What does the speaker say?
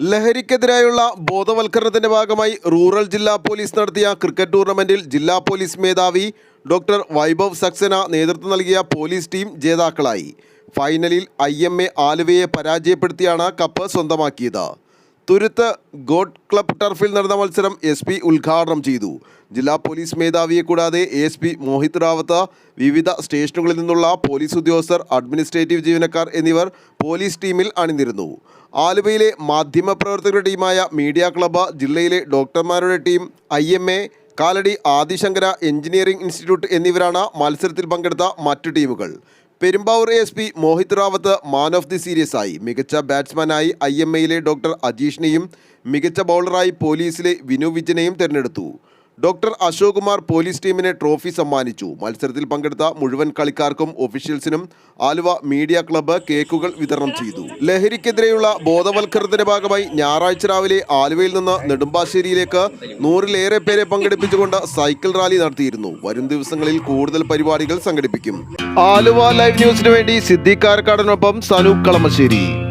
ലഹരിക്കെതിരായുള്ള ബോധവൽക്കരണത്തിന്റെ ഭാഗമായി റൂറൽ ജില്ലാ പോലീസ് നടത്തിയ ക്രിക്കറ്റ് ടൂർണമെന്റിൽ ജില്ലാ പോലീസ് മേധാവി ഡോക്ടർ വൈഭവ് സക്സേന നേതൃത്വം നൽകിയ പോലീസ് ടീം ജേതാക്കളായി. ഫൈനലിൽ ഐ എം എ ആലുവയെ പരാജയപ്പെടുത്തിയാണ് കപ്പ് സ്വന്തമാക്കിയത്. തുരുത്ത് ഗോഡ് ക്ലബ് ടർഫിൽ നടന്ന മത്സരം എസ് പി ഉദ്ഘാടനം ചെയ്തു. ജില്ലാ പോലീസ് മേധാവിയെ കൂടാതെ എസ് പി മോഹിത് റാവത്ത് വിവിധ സ്റ്റേഷനുകളിൽ നിന്നുള്ള പോലീസ് ഉദ്യോഗസ്ഥർ അഡ്മിനിസ്ട്രേറ്റീവ് ജീവനക്കാർ എന്നിവർ പോലീസ് ടീമിൽ അണിനിരുന്നു. ആലുവയിലെ മാധ്യമപ്രവർത്തകരുടെ ടീമായ മീഡിയ ക്ലബ്ബ് ജില്ലയിലെ ഡോക്ടർമാരുടെ team I M A Kalady Adishankara engineering institute എന്നിവരാണ് മത്സരത്തിൽ പങ്കെടുത്ത മറ്റു ടീമുകൾ. Perumbavoor S P Mohit Rawat man of the സീരീസായി മികച്ച ബാറ്റ്സ്മാനായി ഐ എം എയിലെ ഡോക്ടർ അജീഷിനെയും മികച്ച ബൗളറായി പോലീസിലെ വിനു വിജനെയും തിരഞ്ഞെടുത്തു. ഡോക്ടർ അശോക് കുമാർ പോലീസ് ടീമിനെ ട്രോഫി സമ്മാനിച്ചു. മത്സരത്തിൽ പങ്കെടുത്ത മുഴുവൻ കളിക്കാർക്കും ഒഫീഷ്യൽസിനും ആലുവ മീഡിയ ക്ലബ്ബ് കേക്കുകൾ വിതരണം ചെയ്തു. ലഹരിക്കെതിരെയുള്ള ബോധവൽക്കരണത്തിന്റെ ഭാഗമായി ഞായറാഴ്ച രാവിലെ ആലുവയിൽ നിന്ന് നെടുമ്പാശ്ശേരിയിലേക്ക് നൂറിലേറെ പേരെ പങ്കെടുപ്പിച്ചുകൊണ്ട് സൈക്കിൾ റാലി നടത്തിയിരുന്നു. വരും ദിവസങ്ങളിൽ കൂടുതൽ പരിപാടികൾ സംഘടിപ്പിക്കും. ആലുവ ലൈവ് ന്യൂസിനു വേണ്ടി സിദ്ദിഖ് കാരക്കാടനൊപ്പം സനൂപ് കളമശ്ശേരി.